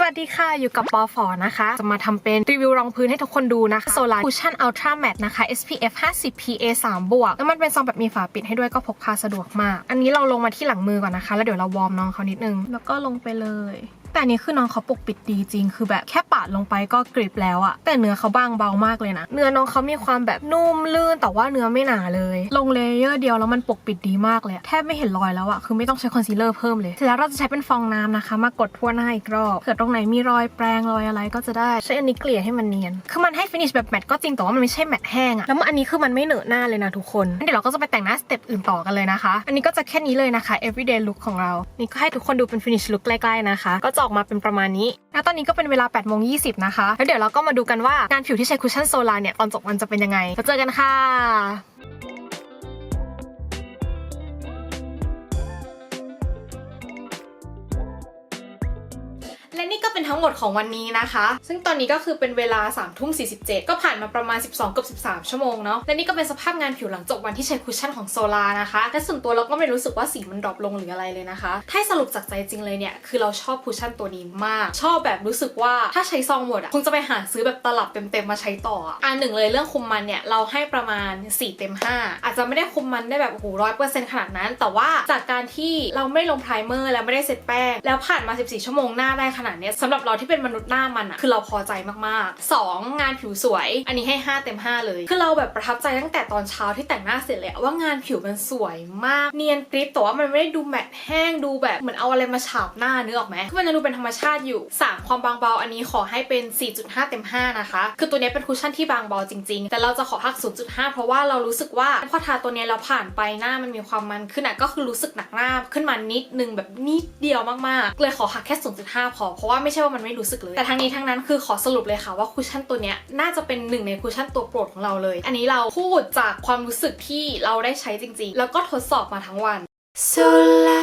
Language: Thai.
สวัสดีค่ะอยู่กับปอฝอนะคะ จะมาทำเป็นรีวิวรองพื้นให้ทุกคนดูนะคะโซลาร์คูชั่นอัลตร้าแมทนะคะ SPF 50 PA 3บวกแล้วมันเป็นซองแบบมีฝาปิดให้ด้วยก็พกพาสะดวกมาก อันนี้เราลงมาที่หลังมือก่อนนะคะ แล้วเดี๋ยวเราวอร์มน้องเขานิดนึง แล้วก็ลงไปเลย แต่อันนี้คือน้องเขาปกปิดดีจริง คือแบบแค่ปาดลงไปก็กริบแล้วอะแต่เนื้อเขาบางเบามากเลยนะ เนื้อน้องเขามีความแบบนุ่มลื่นแต่ว่าเนื้อไม่หนาเลย ลงเลเยอร์เดียวแล้วมันปกปิดดีมากเลยแทบไม่เห็นรอยแล้วอะคือไม่ต้องใช้คอนซีลเลอร์เพิ่มเลยเสร็จแล้วเราจะใช้เป็นฟองน้ำนะคะ มากดทั่วหน้าอีกรอบเผื่อตรงไหนมีรอยแปรงรอยอะไรก็จะได้ใช้อันนี้เกลี่ยให้มันเนียน คือมันให้ฟินิชแบบแมตต์ก็จริงแต่ว่ามันไม่ใช่แมตต์แห้งอะแล้วอันนี้คือมันไม่เหนอะหน้าเลยนะทุกคนงั้นเดี๋ยวเราก็จะไปแต่งหน้าสเต็ปอื่นต่อกันเลยนะคะ อันนี้ก็จะแค่นี้เลยนะคะ everyday look ของเรานี่ก็ให้ทุกคนดูเป็น finish look ใกล้ๆนะคะก็จะออกมาเป็นประมาณนี้ แล้วตอนนี้ก็เป็นเวลา8โมง20นะคะ แล้วเดี๋ยวเราก็มาดูกันว่างานผิวที่ใช้คุชชั่นโซลาเนี่ยตอนจบมันจะเป็นยังไงแล้วเจอกันค่ะ และนี่ก็เป็นทั้งหมดของวันนี้นะคะ ซึ่งตอนนี้ก็คือเป็นเวลา3ามทุ่ม47ก็ผ่านมาประมาณ 12กับ13 ชั่วโมงเนาะและนี่ก็เป็นสภาพงานผิวหลังจบวันที่ใช้คุชชั่นของโซลานะคะ และส่วนตัวเราก็ไม่รู้สึกว่าสีมันดรอปลงหรืออะไรเลยนะคะ ถ้าสรุปจากใจจริงเลยเนี่ย คือเราชอบคุชชั่นตัวนี้มาก ชอบแบบรู้สึกว่าถ้าใช้ซองหมดอะคงจะไปหาซื้อแบบตลับเต็มๆมาใช้ต่ออะอันหนึ่งเลยเรื่องคุมมันเนี่ยเราให้ประมาณ4เต็ม5อาจจะไม่ได้คุมมันได้แบบโอ้โหร้อยเปอร์เซ็นต์ขนาดนั้น แต่ว่าจากการที่เราไม่ลงไพรเมอร์แล้วไม่ได้เซตแป้งแล้วผ่านมา 14 ชั่วโมงหน้าได้ขนาดเนี้สำหรับเราที่เป็นมนุษย์หน้ามันอะคือเราพอใจมากๆ 2 งานผิวสวย อันนี้ให้ 5 เต็ม 5 เลย คือเราแบบประทับใจตั้งแต่ตอนเช้าที่แต่งหน้าเสร็จเลยว่างานผิวมันสวยมาก เนียนกริบแต่ว่ามันไม่ได้ดูแมตต์แห้งดูแบบเหมือนเอาอะไรมาฉาบหน้าเนึกอออกไหมคือมันจะดูเป็นธรรมชาติอยู่ 3 ความบางเบาอันนี้ขอให้เป็น 4.5 เต็ม 5 นะคะ คือตัวนี้เป็นคุชชั่นที่บางเบาจริงๆ แต่เราจะขอพัก 0.5 เพราะว่าเรารู้สึกว่าพอทาตัวนี้เราผ่านไปหน้ามันมีความมันขึ้นอะก็คือรู้สึกหนักหน้าขึ้นมานิดนึงแบบนิดเดียวมากๆ เลยขอหักแค่ 0.5 พอเพราะว่าไม่ใช่ว่ามันไม่รู้สึกเลย แต่ทั้งนี้ทั้งนั้นคือขอสรุปเลยค่ะว่าคุชชั่นตัวเนี้ยน่าจะเป็นหนึ่งในคุชชั่นตัวโปรดของเราเลย อันนี้เราพูดจากความรู้สึกที่เราได้ใช้จริง ๆ แล้วก็ทดสอบมาทั้งวัน Sola